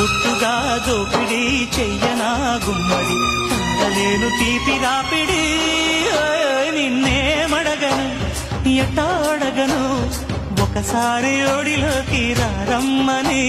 గుట్టుగా దోపిడి చెయ్యనా గుమ్మడి ఉండలేను తీపి రాపిడి ఓయ్ ఓయ్ నిన్నేమడగను ఎట్టాడగను? ఒకసారి ఒడిలోకి రారమ్మని.